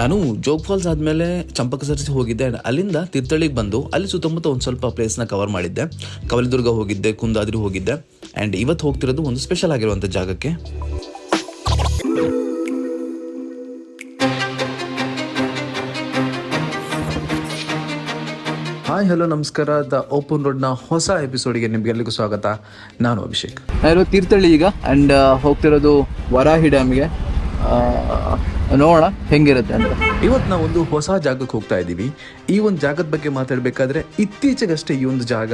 ನಾನು ಜೋಗ್ ಫಾಲ್ಸ್ ಆದಮೇಲೆ ಚಂಪಕ ಸರ್ಸಿ ಹೋಗಿದ್ದೆ. ಆ್ಯಂಡ್ ಅಲ್ಲಿಂದ ತೀರ್ಥಳ್ಳಿಗೆ ಬಂದು ಅಲ್ಲಿ ಸುತ್ತಮುತ್ತ ಒಂದು ಸ್ವಲ್ಪ ಪ್ಲೇಸ್ನ ಕವರ್ ಮಾಡಿದ್ದೆ. ಕವಲದುರ್ಗ ಹೋಗಿದ್ದೆ ಕುಂದಾದ್ರಿ ಹೋಗಿದ್ದೆ. ಆ್ಯಂಡ್ ಇವತ್ತು ಹೋಗ್ತಿರೋದು ಒಂದು ಸ್ಪೆಷಲ್ ಆಗಿರುವಂಥ ಜಾಗಕ್ಕೆ. ಹಾಯ್ ಹಲೋ ನಮಸ್ಕಾರ. ದ ಓಪನ್ ರೋಡ್ನ ಹೊಸ ಎಪಿಸೋಡ್ಗೆ ನಿಮಗೆಲ್ಲರಿಗೂ ಸ್ವಾಗತ. ನಾನು ಅಭಿಷೇಕ್. ನಾನು ತೀರ್ಥಳ್ಳಿ ಈಗ ಆ್ಯಂಡ್ ಹೋಗ್ತಿರೋದು ವರಾಹಿ ಡ್ಯಾಮ್ಗೆ ನೋಡೋಣ ಹೆಂಗಿರುತ್ತೆ ಅಂತ. ಇವತ್ತು ನಾವು ಒಂದು ಹೊಸ ಜಾಗಕ್ಕೆ ಹೋಗ್ತಾ ಇದ್ದೀವಿ. ಈ ಒಂದು ಜಾಗದ ಬಗ್ಗೆ ಮಾತಾಡಬೇಕಾದ್ರೆ ಇತ್ತೀಚೆಗಷ್ಟೇ ಈ ಒಂದು ಜಾಗ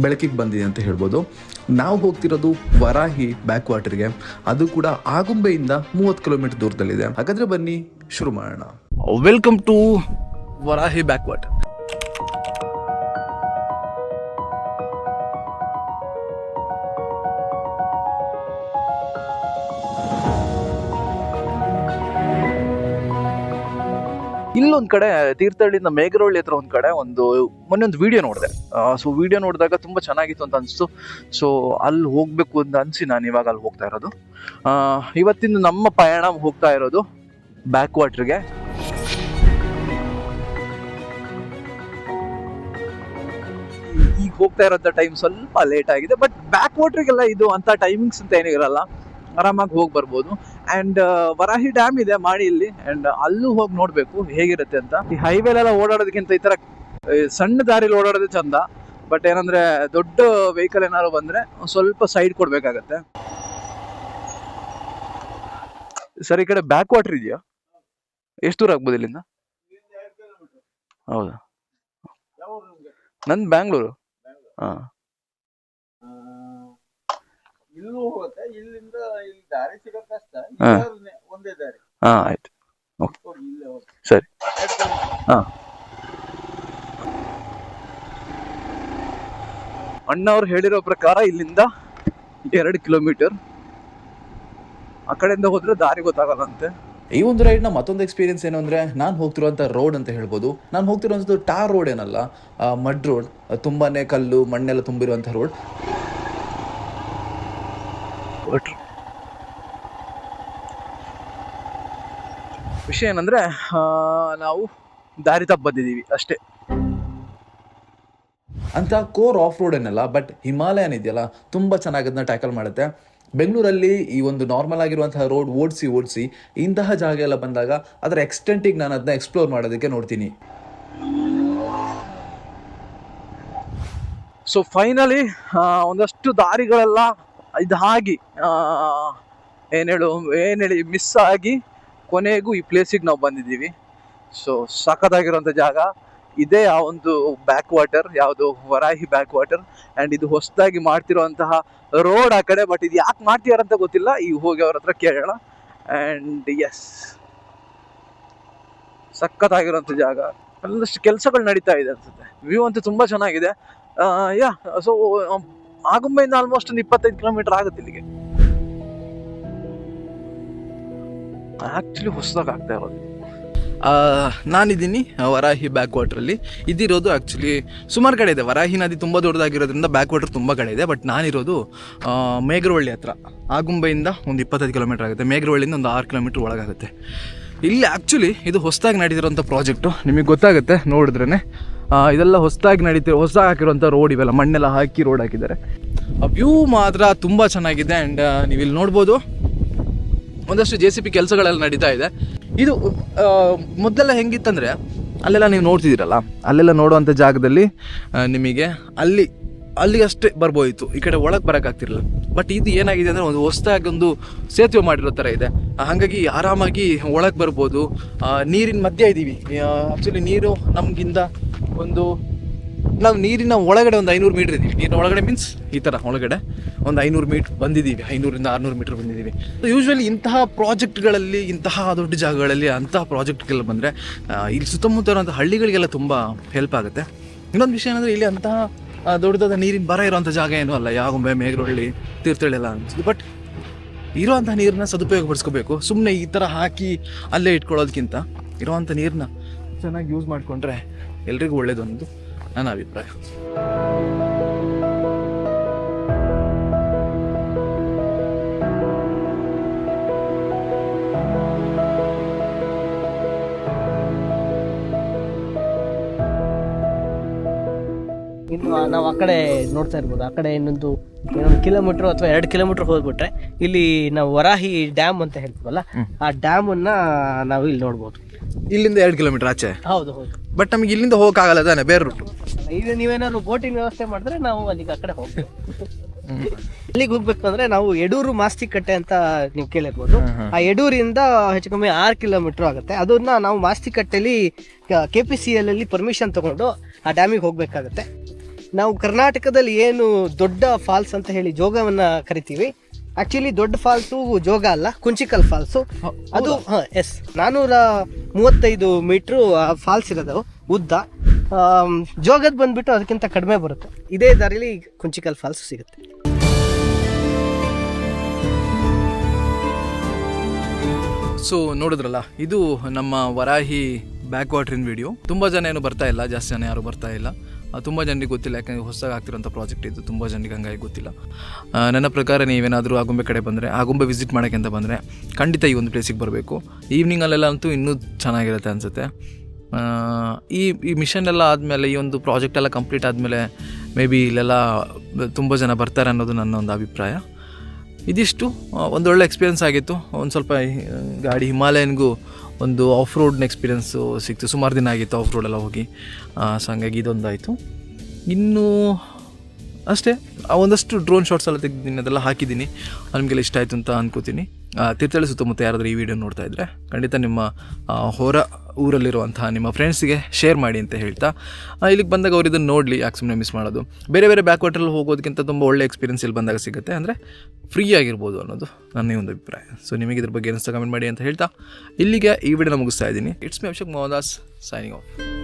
ಬೆಳಕಿಗೆ ಬಂದಿದೆ ಅಂತ ಹೇಳ್ಬೋದು. ನಾವು ಹೋಗ್ತಿರೋದು ವರಾಹಿ ಬ್ಯಾಕ್ ವಾಟರ್ಗೆ ಅದು ಕೂಡ ಆಗುಂಬೆಯಿಂದ ಮೂವತ್ತು ಕಿಲೋಮೀಟರ್ ದೂರದಲ್ಲಿದೆ. ಹಾಗಾದ್ರೆ ಬನ್ನಿ ಶುರು ಮಾಡೋಣ. Welcome to Varahi back water ಇಲ್ಲೊಂದ್ ಕಡೆ, ತೀರ್ಥಹಳ್ಳಿಯಿಂದ ಮೇಘರಹಳ್ಳಿ ಹತ್ರ ಒಂದು ಕಡೆ ಒಂದು, ಮೊನ್ನೆ ಒಂದು ವಿಡಿಯೋ ನೋಡಿದೆ. ಸೊ ವಿಡಿಯೋ ನೋಡಿದಾಗ ತುಂಬಾ ಚೆನ್ನಾಗಿತ್ತು ಅಂತ ಅನಿಸ್ತು. ಸೊ ಅಲ್ಲಿ ಹೋಗ್ಬೇಕು ಅಂತ ಅನ್ಸಿ ನಾನು ಇವಾಗ ಅಲ್ಲಿ ಹೋಗ್ತಾ ಇರೋದು. ಇವತ್ತಿನ ನಮ್ಮ ಪಯಣ ಹೋಗ್ತಾ ಇರೋದು ಬ್ಯಾಕ್ ವಾಟರ್ಗೆ ಈಗ ಹೋಗ್ತಾ ಇರೋಂಥ ಟೈಮ್ ಸ್ವಲ್ಪ ಲೇಟ್ ಆಗಿದೆ ಬಟ್ ಬ್ಯಾಕ್ ವಾಟ್ರಿಗೆಲ್ಲ ಇದು ಅಂತ ಟೈಮಿಂಗ್ಸ್ ಅಂತ ಏನೂ ಇರಲ್ಲ ಆರಾಮಾಗಿ ಹೋಗಿ ಬರ್ಬೋದು. ಅಂಡ್ ವರಾಹಿ ಡ್ಯಾಮ್ ಇದೆ ಮಾಡಿ ಇಲ್ಲಿ. ಅಂಡ್ ಅಲ್ಲೂ ಹೋಗಿ ನೋಡ್ಬೇಕು ಹೇಗಿರುತ್ತೆ ಅಂತ. ಈ ಹೈವೇಲೆಲ್ಲ ಓಡಾಡೋದಕ್ಕಿಂತ ಈ ತರ ಸಣ್ಣ ದಾರಿಲಿ ಓಡಾಡೋದೇ ಚಂದ. ಬಟ್ ಏನಂದ್ರೆ, ದೊಡ್ಡ ವೆಹಿಕಲ್ ಏನಾದ್ರು ಬಂದ್ರೆ ಸ್ವಲ್ಪ ಸೈಡ್ ಕೊಡ್ಬೇಕಾಗತ್ತೆ. ಸರ್, ಈ ಕಡೆ ಬ್ಯಾಕ್ ವಾಟರ್ ಇದೆಯಾ? ಎಷ್ಟು ದೂರ ಆಗ್ಬೋದು ಇಲ್ಲಿಂದ? ಹೌದಾ? ನಂದು ಬ್ಯಾಂಗ್ಳೂರು ಹಾ ಇಲ್ಲೂ ಹೋಗುತ್ತೆ ಇಲ್ಲಿಂದ ಇಲ್ಲಿ ದಾರಿ ಸಿಗೋದ್ ಕಷ್ಟ ಹಾ. ಒಂದೇ ದಾರಿ. ಹಾ ಆಯ್ತು. ಹೋಗಿ ಇಲ್ಲೇ ಹೋಗಿ. ಸರಿ. ಹಾ. ಅಣ್ಣವ್ರು ಹೇಳಿರೋ ಪ್ರಕಾರ ಇಲ್ಲಿಂದ ಎರಡು ಕಿಲೋಮೀಟರ್. ಆ ಕಡೆಯಿಂದ ಹೋದ್ರೆ ದಾರಿ ಗೊತ್ತಾಗಲ್ಲಂತೆ. ಈ ಒಂದು ರೈಡ್ನ ಮತ್ತೊಂದು ಎಕ್ಸ್ಪೀರಿಯನ್ಸ್ ಏನು ಅಂದ್ರೆ ನಾನು ಹೋಗ್ತಿರುವಂಥ ರೋಡ್ ಅಂತ ಹೇಳ್ಬೋದು. ನಾನು ಹೋಗ್ತಿರುವಂತದ್ದು ಟಾರ್ ರೋಡ್ ಏನಲ್ಲ ಮಡ್ ರೋಡ್ ತುಂಬಾನೇ ಕಲ್ಲು ಮಣ್ಣೆಲ್ಲ ತುಂಬಿರುವಂಥ ರೋಡ್ ವಿಷಯ ಏನಂದ್ರೆ ನಾವು ದಾರಿ ತಪ್ಪ ಬಂದಿದ್ದೀವಿ ಅಷ್ಟೇ. ಅಂತ ಕೋರ್ ಆಫ್ ರೋಡ್ ಏನಲ್ಲ ಬಟ್ ಹಿಮಾಲಯನ್ ಇದೆಯಲ್ಲ ತುಂಬ ಚೆನ್ನಾಗಿ ಅದನ್ನ ಟ್ಯಾಕಲ್ ಮಾಡುತ್ತೆ. ಬೆಂಗಳೂರಲ್ಲಿ ಈ ಒಂದು ನಾರ್ಮಲ್ ಆಗಿರುವಂತಹ ರೋಡ್ ಓಡಿಸಿ ಓಡಿಸಿ ಇಂತಹ ಜಾಗ ಎಲ್ಲ ಬಂದಾಗ ಅದರ ಎಕ್ಸ್ಟೆಂಟಿಗೆ ನಾನು ಅದನ್ನ ಎಕ್ಸ್ಪ್ಲೋರ್ ಮಾಡೋದಕ್ಕೆ ನೋಡ್ತೀನಿ. ಸೊ ಫೈನಲಿ ಒಂದಷ್ಟು ದಾರಿಗಳೆಲ್ಲ ಇದಾಗಿ ಏನು ಹೇಳು ಏನು ಹೇಳಿ ಮಿಸ್ ಆಗಿ ಕೊನೆಗೂ ಈ ಪ್ಲೇಸಿಗೆ ನಾವು ಬಂದಿದ್ದೀವಿ. ಸೊ ಸಖತ್ತಾಗಿರುವಂಥ ಜಾಗ. ಇದೇ ಆ ಒಂದು ಬ್ಯಾಕ್ ವಾಟರ್ ಯಾವುದು ವರಾಹಿ ಬ್ಯಾಕ್ ವಾಟರ್ ಆ್ಯಂಡ್ ಇದು ಹೊಸದಾಗಿ ಮಾಡ್ತಿರುವಂತಹ ರೋಡ್ ಆ ಕಡೆ ಬಟ್ ಇದು ಯಾಕೆ ಮಾಡ್ತಿದಾರಂತ ಗೊತ್ತಿಲ್ಲ. ಈಗ ಹೋಗಿ ಅವ್ರ ಹತ್ರ ಕೇಳೋಣ. ಆ್ಯಂಡ್ ಎಸ್ ಸಖತ್ತಾಗಿರುವಂಥ ಜಾಗ. ಒಂದಷ್ಟು ಕೆಲಸಗಳು ನಡೀತಾ ಇದೆ ಅನ್ಸುತ್ತೆ. ವ್ಯೂ ಅಂತೂ ತುಂಬಾ ಚೆನ್ನಾಗಿದೆ. ಯಾ ಸೊ ಆಗುಂಬೆಯಿಂದ ಆಲ್ಮೋಸ್ಟ್ ಒಂದು ಇಪ್ಪತ್ತೈದು ಕಿಲೋಮೀಟರ್ ಆಗುತ್ತೆ ಇಲ್ಲಿಗೆ. ಆಕ್ಚುಲಿ ಹೊಸದಾಗ ಆಗ್ತಾ ಇರೋದು. ನಾನಿದ್ದೀನಿ ವರಾಹಿ ಬ್ಯಾಕ್ ವಾಟ್ರಲ್ಲಿ ಇದಿರೋದು ಆ್ಯಕ್ಚುಲಿ ಸುಮಾರು ಕಡೆ ಇದೆ. ವರಾಹಿ ನದಿ ತುಂಬ ದೊಡ್ಡದಾಗಿರೋದ್ರಿಂದ ಬ್ಯಾಕ್ ವಾಟರ್ ತುಂಬ ಕಡೆ ಇದೆ. ಬಟ್ ನಾನಿರೋದು ಆ, ಮೇಘರವಳ್ಳಿ ಹತ್ರ. ಆಗುಂಬೆಯಿಂದ ಒಂದು ಇಪ್ಪತ್ತೈದು ಕಿಲೋಮೀಟರ್ ಆಗುತ್ತೆ. ಮೇಘರವಳ್ಳಿಯಿಂದ ಒಂದು ಆರು ಕಿಲೋಮೀಟ್ರ್ ಒಳಗಾಗುತ್ತೆ. ಇಲ್ಲಿ ಆ್ಯಕ್ಚುಲಿ ಇದು ಹೊಸದಾಗಿ ನಡೀತಿರೋಂಥ ಪ್ರಾಜೆಕ್ಟು ನಿಮಗೆ ಗೊತ್ತಾಗುತ್ತೆ ನೋಡಿದ್ರೇ ಇದೆಲ್ಲ ಹೊಸದಾಗಿ ನಡೀತಿರೋ ಹೊಸದಾಗಿ ಹಾಕಿರೋಂಥ ರೋಡ್ ಇವೆಲ್ಲ. ಮಣ್ಣೆಲ್ಲ ಹಾಕಿ ರೋಡ್ ಹಾಕಿದ್ದಾರೆ. ವ್ಯೂ ಮಾತ್ರ ತುಂಬ ಚೆನ್ನಾಗಿದೆ. ಆ್ಯಂಡ್ ನೀವು ಇಲ್ಲಿ ನೋಡ್ಬೋದು. ಒಂದಷ್ಟು ಜೆ ಸಿ ಪಿ ಕೆಲಸಗಳೆಲ್ಲ ನಡೀತಾ ಇದೆ. ಇದು ಮೊದಲೆಲ್ಲ ಹೆಂಗಿತ್ತಂದರೆ, ಅಲ್ಲೆಲ್ಲ ನೀವು ನೋಡ್ತಿದ್ದೀರಲ್ಲ, ಅಲ್ಲೆಲ್ಲ ನೋಡುವಂಥ ಜಾಗದಲ್ಲಿ ನಿಮಗೆ ಅಲ್ಲಿ ಅಲ್ಲಿಗಷ್ಟೇ ಬರ್ಬೋಯಿತ್ತು ಈ ಕಡೆ ಒಳಗೆ ಬರೋಕ್ಕಾಗ್ತಿರಲಿಲ್ಲ ಬಟ್ ಇದು ಏನಾಗಿದೆ ಅಂದರೆ ಒಂದು ಹೊಸದಾಗಿ ಒಂದು ಸೇತುವೆ ಮಾಡಿರೋ ಥರ ಇದೆ. ಹಾಗಾಗಿ ಆರಾಮಾಗಿ ಒಳಗೆ ಬರ್ಬೋದು. ನೀರಿನ ಮಧ್ಯೆ ಇದ್ದೀವಿ ಆ್ಯಕ್ಚುಲಿ ನೀರು ನಮಗಿಂದ ಒಂದು, ನಾವು ನೀರಿನ ಒಳಗಡೆ ಒಂದು ಐನೂರು ಮೀಟರ್ ಇದ್ದೀವಿ ನೀರಿನ ಒಳಗಡೆ ಮೀನ್ಸ್ ಈ ಥರ ಒಳಗಡೆ. ಒಂದು ಐನೂರು ಮೀಟ್ರ್ ಬಂದಿದ್ದೀವಿ ಐನೂರಿಂದ ಆರುನೂರು ಮೀಟ್ರ್ ಬಂದಿದ್ದೀವಿ ಯೂಶ್ವಲಿ ಇಂತಹ ಪ್ರಾಜೆಕ್ಟ್ಗಳಲ್ಲಿ ಇಂತಹ ದೊಡ್ಡ ಜಾಗಗಳಲ್ಲಿ ಅಂತಹ ಪ್ರಾಜೆಕ್ಟ್ಗೆಲ್ಲ ಬಂದರೆ ಇಲ್ಲಿ ಸುತ್ತಮುತ್ತ ಇರುವಂಥ ಹಳ್ಳಿಗಳಿಗೆಲ್ಲ ತುಂಬ ಹೆಲ್ಪ್ ಆಗುತ್ತೆ. ಇನ್ನೊಂದು ವಿಷಯ ಏನಂದರೆ ಇಲ್ಲಿ ಅಂತಹ ದೊಡ್ಡದಾದ ನೀರಿನ ಬರ ಇರುವಂಥ ಜಾಗ ಏನೂ ಅಲ್ಲ. ಯಾಗೊಂಬೆ ಮೇಘರಳ್ಳಿ ತೀರ್ಥಹಳ್ಳಿ ಅನ್ಸುತ್ತೆ. ಬಟ್ ಇರುವಂಥ ನೀರನ್ನ ಸದುಪಯೋಗ ಪಡಿಸ್ಕೋಬೇಕು ಸುಮ್ಮನೆ ಈ ಥರ ಹಾಕಿ ಅಲ್ಲೇ ಇಟ್ಕೊಳ್ಳೋದಕ್ಕಿಂತ ಇರುವಂಥ ನೀರನ್ನ ಚೆನ್ನಾಗಿ ಯೂಸ್ ಮಾಡಿಕೊಂಡ್ರೆ ಎಲ್ರಿಗೂ ಒಳ್ಳೇದು ಅನ್ನೋದು ನನ್ನ ಅಭಿಪ್ರಾಯ. ನಾವು ಆ ಕಡೆ ನೋಡ್ತಾ ಇರ್ಬೋದು. ಆ ಕಡೆ ಇನ್ನೊಂದು ಇನ್ನೊಂದು ಕಿಲೋಮೀಟ್ರ್ ಅಥವಾ ಎರಡು ಕಿಲೋಮೀಟ್ರ್ ಹೋಗ್ಬಿಟ್ರೆ ಇಲ್ಲಿ ನಾವು ವರಾಹಿ ಡ್ಯಾಮ್ ಅಂತ ಹೇಳ್ತೀವಲ್ಲ ಆ ಡ್ಯಾಮನ್ನ ನಾವು ಇಲ್ಲಿ ನೋಡ್ಬೋದು. ಇಲ್ಲಿಂದ ಎರಡು ಕಿಲೋಮೀಟರ್ ಆಚೆ? ಹೌದು ಹೌದು. ಬಟ್ ನಮ್ಗೆ ಇಲ್ಲಿಂದ ಹೋಗಕ್ಕಾಗಲ್ಲ ತಾನೆ ಬೇರೆ ರೂಟ್ ಇದು ನೀವೇನಾದ್ರು ಬೋಟಿನ ವ್ಯವಸ್ಥೆ ಮಾಡಿದ್ರೆ ನಾವು ಅಲ್ಲಿಗೆ ಆ ಕಡೆ ಹೋಗ್ತೀವಿ ಅಲ್ಲಿಗೆ ಹೋಗ್ಬೇಕು ಅಂದ್ರೆ ನಾವು ಎಡೂರು ಮಾಸ್ತಿಕಟ್ಟೆ ಅಂತ ನೀವು ಕೇಳಿರ್ಬೋದು. ಆ ಯಡೂರಿಂದ ಹೆಚ್ಚು ಕಮ್ಮಿ ಆರು ಕಿಲೋಮೀಟರ್ ಆಗುತ್ತೆ. ಅದನ್ನ ನಾವು ಮಾಸ್ತಿಕಟ್ಟೆಲಿ ಕೆ ಪಿ ಸಿ ಎಲ್ ಅಲ್ಲಿ ಪರ್ಮಿಷನ್ ತಗೊಂಡು ಆ ಡ್ಯಾಮಿಗೆ ಹೋಗ್ಬೇಕಾಗತ್ತೆ. ನಾವು ಕರ್ನಾಟಕದಲ್ಲಿ ಏನು ದೊಡ್ಡ ಫಾಲ್ಸ್ ಅಂತ ಹೇಳಿ ಜೋಗವನ್ನ ಕರಿತೀವಿ. ಆಕ್ಚುಲಿ ದೊಡ್ಡ ಫಾಲ್ಸು ಜೋಗ ಅಲ್ಲ ಕುಂಚಿಕಲ್ ಫಾಲ್ಸು ಅದು ಹಾಂ ಎಸ್ ನಾನ್ನೂರ ಮೂವತ್ತೈದು ಮೀಟ್ರು ಫಾಲ್ಸ್ ಇರೋದು ಉದ್ದ. ಜೋಗದ ಬಂದ್ಬಿಟ್ಟು ಅದಕ್ಕಿಂತ ಕಡಿಮೆ ಬರುತ್ತೆ. ಇದೇ ದಾರಿಲಿ ಕುಂಚಿಕಲ್ ಫಾಲ್ಸ್ ಸಿಗುತ್ತೆ. ಸೊ ನೋಡಿದ್ರಲ್ಲ ಇದು ನಮ್ಮ ವರಾಹಿ ಬ್ಯಾಕ್ ವಾಟ್ರಿನ ವಿಡಿಯೋ ತುಂಬ ಜನ ಏನು ಬರ್ತಾ ಇಲ್ಲ ಜಾಸ್ತಿ ಜನ ಯಾರು ಬರ್ತಾ ಇಲ್ಲ. ತುಂಬ ಜನರಿಗೆ ಗೊತ್ತಿಲ್ಲ, ಯಾಕಂದರೆ ಹೊಸದಾಗಿ ಆಗ್ತಿರೋಂಥ ಪ್ರಾಜೆಕ್ಟ್ ಇದು, ತುಂಬ ಜನರಿಗೆ ಹಂಗಾಗಿ ಗೊತ್ತಿಲ್ಲ. ನನ್ನ ಪ್ರಕಾರ ನೀವೇನಾದರೂ ಆಗುಂಬೆ ಕಡೆ ಬಂದರೆ ಆಗುಂಬೆ ವಿಸಿಟ್ ಮಾಡೋಕ್ಕೆ ಅಂತ ಬಂದರೆ, ಖಂಡಿತ ಈ ಒಂದು ಪ್ಲೇಸಿಗೆ ಬರಬೇಕು. ಈವ್ನಿಂಗಲ್ಲೆಲ್ಲ ಅಂತೂ ಇನ್ನೂ ಚೆನ್ನಾಗಿರುತ್ತೆ ಅನಿಸುತ್ತೆ. ಈ ಈ ಮಿಷನ್ ಎಲ್ಲ ಆದಮೇಲೆ, ಈ ಒಂದು ಪ್ರಾಜೆಕ್ಟ್ ಎಲ್ಲ ಕಂಪ್ಲೀಟ್ ಆದಮೇಲೆ ಮೇ ಬಿ ಇಲ್ಲೆಲ್ಲ ತುಂಬ ಜನ ಬರ್ತಾರೆ ಅನ್ನೋದು ನನ್ನ ಒಂದು ಅಭಿಪ್ರಾಯ. ಇದಿಷ್ಟು ಒಂದೊಳ್ಳೆ ಎಕ್ಸ್ಪೀರಿಯನ್ಸ್ ಆಗಿತ್ತು. ಒಂದು ಸ್ವಲ್ಪ ಗಾಡಿ ಹಿಮಾಲಯನ್ಗೂ ಒಂದು ಆಫ್ ರೋಡ್ನ ಎಕ್ಸ್ಪೀರಿಯೆನ್ಸು ಸಿಕ್ತು. ಸುಮಾರು ದಿನ ಆಗಿತ್ತು ಆಫ್ ರೋಡೆಲ್ಲ ಹೋಗಿ. ಸೊ ಹಂಗಾಗಿ ಇದೊಂದಾಯಿತು. ಇನ್ನು ಅಷ್ಟೇ ಒಂದಷ್ಟು ಡ್ರೋನ್ ಶಾಟ್ಸ್ ಎಲ್ಲ ತೆಗೆದಿದ್ದೀನಿ, ಅದೆಲ್ಲ ಹಾಕಿದ್ದೀನಿ. ನಿಮಗೆಲ್ಲ ಇಷ್ಟ ಆಯಿತು ಅಂತ ಅನ್ಕೋತೀನಿ. ತೀರ್ಥಹಳ್ಳಿ ಸುತ್ತಮುತ್ತ ಯಾರಾದರೂ ಈ ವಿಡಿಯೋ ನೋಡ್ತಾ ಇದ್ದರೆ ಖಂಡಿತ ನಿಮ್ಮ ಹೊರ ಊರಲ್ಲಿರುವಂತಹ ನಿಮ್ಮ ಫ್ರೆಂಡ್ಸಿಗೆ ಶೇರ್ ಮಾಡಿ ಅಂತ ಹೇಳ್ತಾ ಇಲ್ಲಿಗೆ ಬಂದಾಗ ಅವ್ರು ಇದನ್ನು ನೋಡಲಿ, ಯಾಕೆ ಸುಮ್ಮನೆ ಮಿಸ್ ಮಾಡೋದು. ಬೇರೆ ಬೇರೆ ಬ್ಯಾಕ್ ವಾಟ್ರಲ್ಲಿ ಹೋಗೋದಕ್ಕಿಂತ ತುಂಬ ಒಳ್ಳೆ ಎಕ್ಸ್ಪೀರಿಯನ್ಸ್ ಇಲ್ಲಿ ಬಂದಾಗ ಸಿಗುತ್ತೆ. ಅಂದರೆ ಫ್ರೀ ಆಗಿರ್ಬೋದು ಅನ್ನೋದು ನನ್ನ ಒಂದು ಅಭಿಪ್ರಾಯ. ಸೊ ನಿಮಗೆ ಇದ್ರ ಬಗ್ಗೆ ಏನಿಸ್ತಾ ಕಮೆಂಟ್ ಮಾಡಿ ಅಂತ ಹೇಳ್ತಾ, ಇಲ್ಲಿಗೆ ಈ ವಿಡಿಯೋನ ಮುಗಿಸ್ತಾ ಇದ್ದೀನಿ. It's me Abhishek Mohadas signing off